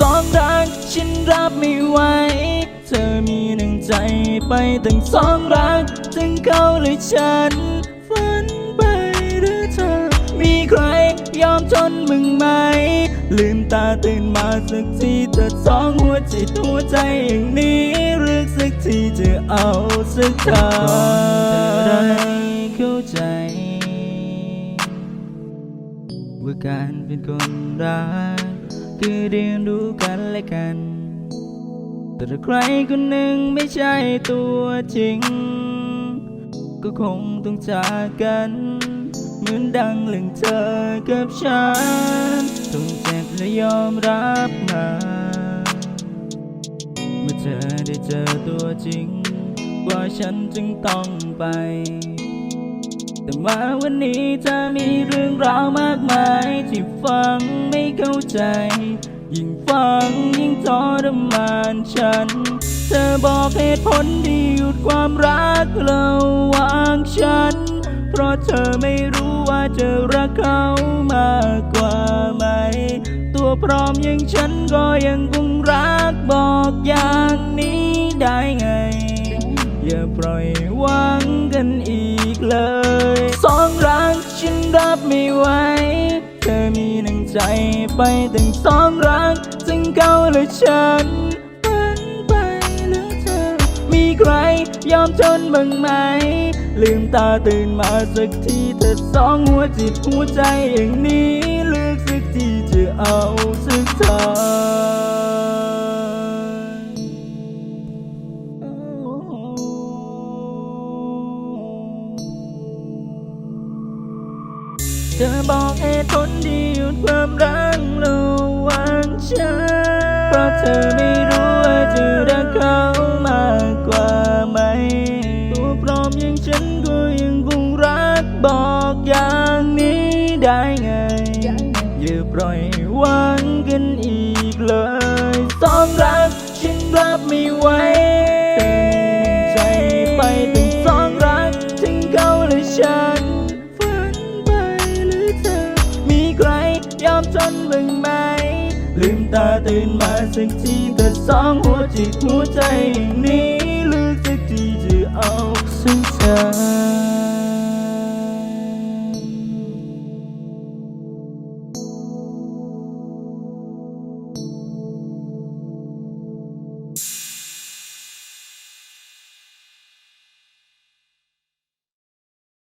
สองรักฉันรับไม่ไหว เธอมีหนึ่งใจไปตั้งสองรักทั้งเขาและฉัน ฝันไปหรือเธอ มีใครยอมทนมึงไหม ลืมตาตื่นมาสักทีเธอสองหัวจิตหัวใจอย่างนี้เลือสักทีจะเอาสักทางเธอได้เข้าใจว่าการเป็นคนรัก คือเรียนรู้กันและกัน แต่ถ้าใครคนหนึ่งไม่ใช่ตัวจริง ก็คงต้องจากกัน เหมือนดังเรื่องเธอกับฉันต้องเจ็บและยอมรับมาเมื่อเธอได้เจอตัวจริง ว่าฉันจึงต้องไปแต่มาวันนี้เธอมีเรื่องราวมากมายที่ฟังไม่เข้า ใจ ยิ่งฟังยิ่งทรมานฉัน เธอบอกเหตุผลที่หยุดความรักระหว่างฉัน เพราะเธอไม่รู้ว่าจะรักเขามากกว่าไหม ตัวพร้อมอย่างฉันก็ยังคงรักบอกอย่างนี้ได้ไง อย่าปล่อยหวังกันอีกเลย สองรักฉันรับไม่ไหว เธอมี ใจไปตั้งสองรักทั้งเขาและฉันฝันไปหรือเธอ มีใครยอมทนบ้างไหม ลืมตาตื่นมาสักทีเธอสองหัวจิตหัวใจอย่างนี้เลือกสักทีจะเอาสักทาง เธอบอกเหตุผลที่หยุดความรักระหว่างฉันเพราะเธอไม่รู้ว่าจะรักเขามากกว่าไหมตัวปลอมอย่างฉันก็ยังคงรักบอกอย่างนี้ได้ไง อย่าปล่อยหวังกันอีกเลยสองรักฉันรับไม่ไหว นบ้างไหม ลืมตาตื่นมาสักทีแต่สองหัวจิตหัวใจอย่างนี้เลือกสักทีจะเอาสักที